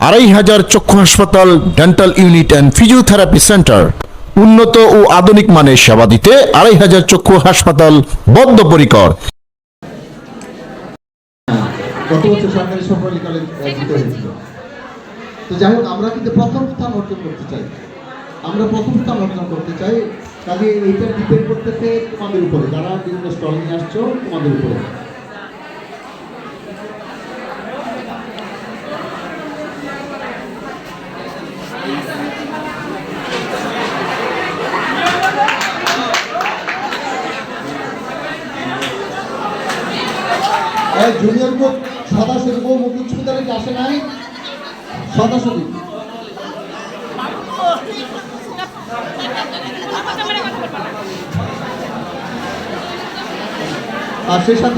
আড়াই হাজার চক্ষু হাসপাতাল dental unit and physiotherapy centre উন্নত ও আধুনিক মানের সেবা দিতে আড়াই হাজার চক্ষু হাসপাতাল বদ্ধপরিকর গত যাই হোক আমরা কিন্তু প্রথম স্থান অর্জন করতে চাই। আমরা প্রথম স্থান অর্জন করতে চাই কাজে এইটা ডিপেন্ড করতেছে তোমাদের উপরে। যারা বিভিন্ন স্টল নিয়ে আসছো, তোমাদের উপরে। জুনিয়র বুক সদাসরি বউ মুকুট সুবিধারে কি আসে নাই সদাসরি আর সেই সাথে